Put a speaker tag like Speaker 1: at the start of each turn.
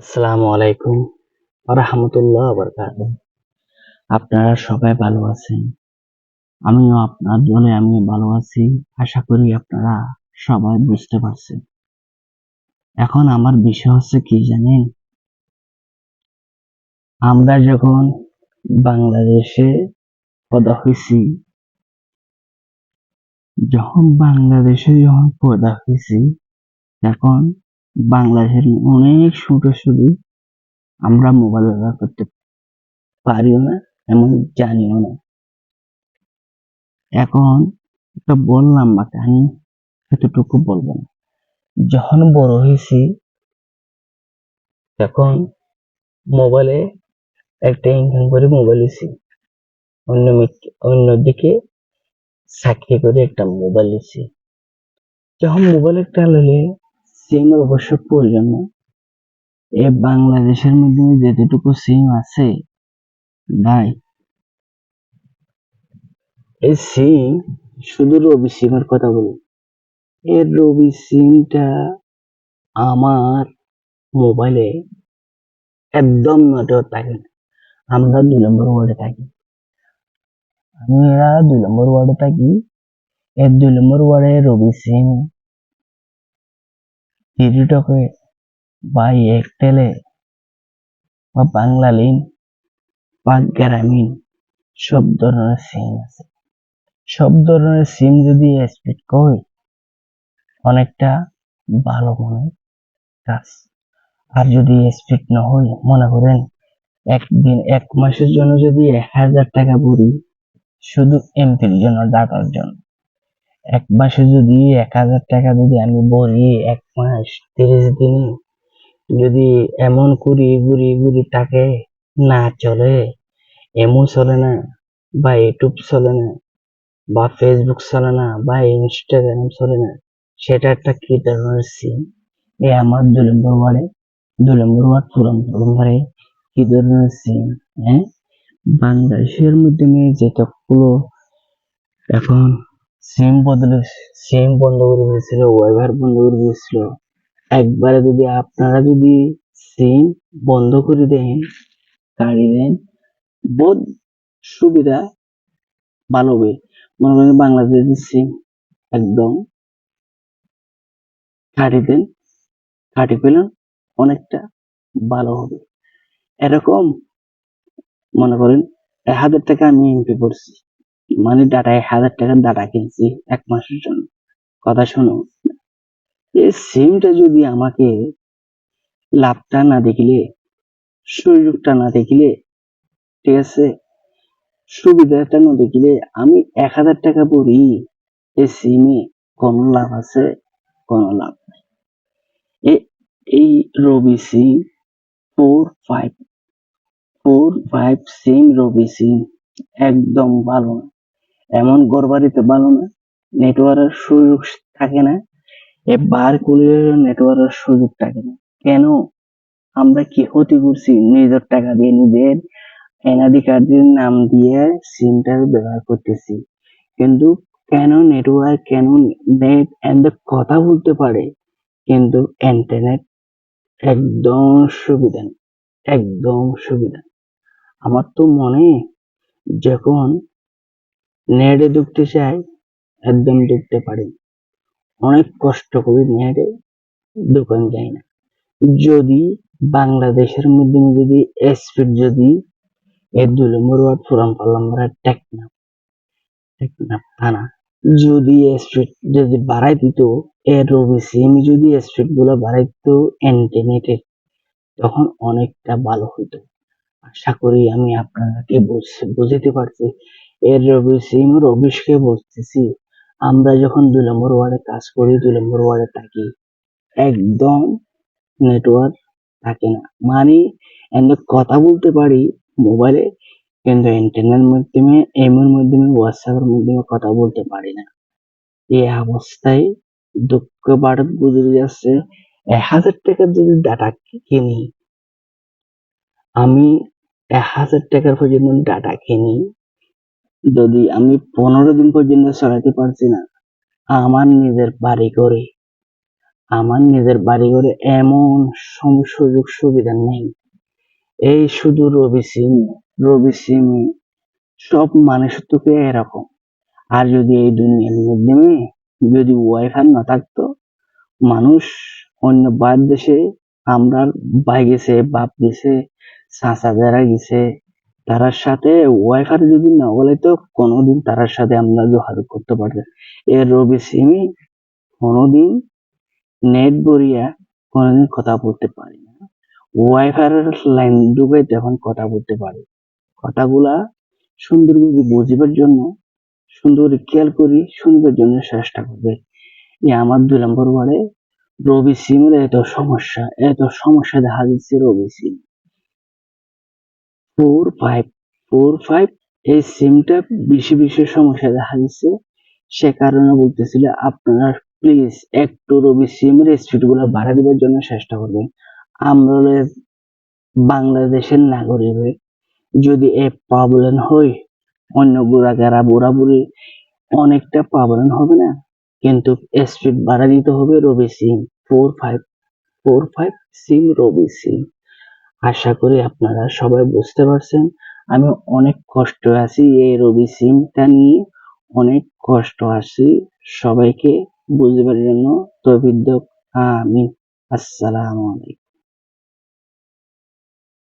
Speaker 1: আসসালামু আলাইকুম রহমতুল্লাহ বরকাত আপনারা সবাই ভালো আছেন? আমিও আপনার দলে আমি ভালো আছি। আশা করি আপনারা সবাই বুঝতে পারছেন। এখন আমার বিষয় হচ্ছে কি জানেন? আমরা যখন বাংলাদেশে পদা হয়েছি, যখন বাংলাদেশে যখন পদা হয়েছি এখন বাংলাদেশের অনেক সুবিধা আমরা মোবাইল ব্যবহার করতে পারিও না এমন জানিও না। এখন একটা বললাম বা কাহিনী এতটুকু বলব না। যখন বড় হয়েছি, তখন মোবাইলে একটা ইনকাম করে মোবাইল নিছি অন্য অন্যদিকে চাকরি করে একটা মোবাইল নিছি যখন মোবাইল একটা নিলে সিম অবশ্য প্রয়োজন। এ বাংলাদেশের মধ্যে যেতটুকু সিম আছে নাই এই সিম শুধু রবি সিমের কথা বলি। এই রবি সিমটা আমার মোবাইলে একদম নেটওয়ার্ক থাকে না। আমরা দুই নম্বর ওয়ার্ডে থাকি। আমরা দুই নম্বর ওয়ার্ডে থাকি। এই দুই নম্বর ওয়ার্ডে রবি সিম টিকটকে বা এয়ারটেলে বা বাংলা লিঙ্ক বা গ্রামীণ সব ধরনের সিম আছে। সব ধরনের সিম যদি স্পিড কই, অনেকটা ভালো মনে কাজ। আর যদি স্পিড না হয় মনে করেন একদিন এক মাসের জন্য যদি এক হাজার টাকা ভরি, শুধু এমপির জন্য ডাটার জন্য। এক মাসে যদি এক হাজার টাকা যদি আমি ভরি, এক মাস, তিরিশ দিনে যদি এমন করি, ঘুরি ঘুরি তাকে না চলে এমন চলে না, বা ইউটিউব চলে না, বা ফেসবুক চলে না, বা ইনস্টাগ্রাম চলে না, সেটা একটা কি ধরনের এ আমার দুই নম্বর ওয়ার্ডে দুই নম্বর ওয়ার্ড নম্বরে কি ধরনের সিম হ্যাঁ? বাংলাদেশের মধ্যে মাধ্যমে যেতগুলো এখন সিম বদলে সিম বন্ধ করে দিয়েছিল ওয়াইফাই বন্ধ করে দিয়েছিল। একবারে যদি আপনারা যদি সিম বন্ধ করে দেন কাড়ি দেন বহুত সুবিধা, ভালো হবে। মনে করেন বাংলাদেশের সিম একদম কাটি দেন কাটি পেলেন অনেকটা ভালো হবে। এরকম মনে করেন, এক হাজার টাকা আমি এমপি করছি। মানে ডাটা এক হাজার টাকার ডাটা কিনছি এক মাসের জন্য। কথা শোনো এই সিমটা যদি আমাকে লাভটা না দেখিলে, সুযোগটা না দেখিলে, ঠিক আছে, সুবিধাটা না দেখিলে আমি এক হাজার টাকা পড়ি এই সিমে কোনো লাভ আছে, কোনো লাভ নাই। এই Robi SIM four five four five SIM Robi SIM একদম ভালো না। এমন গড়বাড়িতে ভালো না নেটওয়ার্কের সুযোগ থাকে না, এ বার কুলের নেটওয়ার্কের সুযোগ থাকে না। কেন? আমরা কি ক্ষতি করছি? নিজের টাকা দিয়ে নিজের এনআইডি কার্ডের নাম দিয়ে সিমটা ব্যবহার করতেছি। কিন্তু কেন নেটওয়ার্ক কেন নেট এন্ড কথা বলতে পারে, কিন্তু ইন্টারনেট একদম সুবিধা একদম সুবিধা আমার তো মনে যখন নেটে ঢুকতে চাই একদম ঢুকতে পারি। অনেক কষ্ট করে নেটে দোকান যায় না। যদি বাংলাদেশের মধ্যে যদি স্পিড যদি এর দুই নম্বর ওয়ার্ড পুরান পাল্লাম্বরা টেকনাফ টেকনাফ থানা। যদি স্পিড যদি বাড়াই দিত, এর সিম যদি স্পিডগুলো বাড়াই দিত ইন্টারনেটের তখন অনেকটা ভালো হতো আশা করি আমি আপনাদেরকে বুঝ- বুঝাতে পারছি। এর রবি সিম রবিশকে বলতেছি, আমরা যখন দুই নম্বর ওয়ার্ডে কাজ করি, দুই নম্বর ওয়ার্ডে থাকি, একদম নেটওয়ার্ক থাকে না। মানে এমনি কথা বলতে পারি মোবাইলে কিন্তু ইন্টারনেট মাধ্যমে এমএর মাধ্যমে হোয়াটসঅ্যাপের মাধ্যমে কথা বলতে পারি না। এই অবস্থায় দুঃখ ভারত গুজরে যাচ্ছে এক হাজার টাকার যদি ডাটা কিনি, আমি এক হাজার টাকার পর্যন্ত ডাটা কিনি যদি আমি পনেরো দিন পর্যন্ত চালাতে পারছি না, আমার নিজের বাড়ি করে আমার নিজের বাড়ি ঘরে এমন সুযোগ সুবিধা নেই। এই শুধু রবি সিম রবি সিম সব মানুষের তোকে এরকম। আর যদি এই দুনিয়ার মাধ্যমে যদি ওয়াইফাই না থাকতো, মানুষ অন্য বাদ দেশে, আমরা ভাই গেছে, বাপ গেছে, চাচা যারা গেছে তারার সাথে ওয়াইফাই যদি না বলে তো কোনোদিন তারার সাথে আমরা যোগাযোগ করতে পারবে এর রবি সিমি কোনোদিন নেট বরিয়া কোনোদিন কথা বলতে পারি না। ওয়াইফাই লাইন ডুবে তখন কথা বলতে পারি। কথাগুলা সুন্দরভাবে বুঝিবার জন্য, সুন্দর খেয়াল করি, শুনবার জন্য চেষ্টা করবে। এ আমার দুই নম্বর ওয়ার্ডে রবি সিমের এত সমস্যা এত সমস্যা দেখা দিচ্ছে Robi SIM four five four five এই সিমটা বেশি বেশি সমস্যা দেখা দিচ্ছে। সে কারণে বলতেছিল, আপনারা প্লিজ একটু রবি সিমের স্পিডগুলো বাড়া দেওয়ার জন্য চেষ্টা করবেন। আমরা বাংলাদেশের নাগরিক। যদি এ প্রবলেম হয়, অন্য বুড়াগারা বুড়া বুড়ি, অনেকটা প্রবলেম হবে না? কিন্তু স্পিড বাড়া দিতে হবে Robi SIM four five four five SIM Robi SIM আশা করি আপনারা সবাই বুঝতে পারছেন, আমি অনেক কষ্ট আছি এই রবি সিমটা নিয়ে, অনেক কষ্ট আছি সবাইকে বুঝবার জন্য। তবিদ্যক আমি আসসালাম আলাইকুম।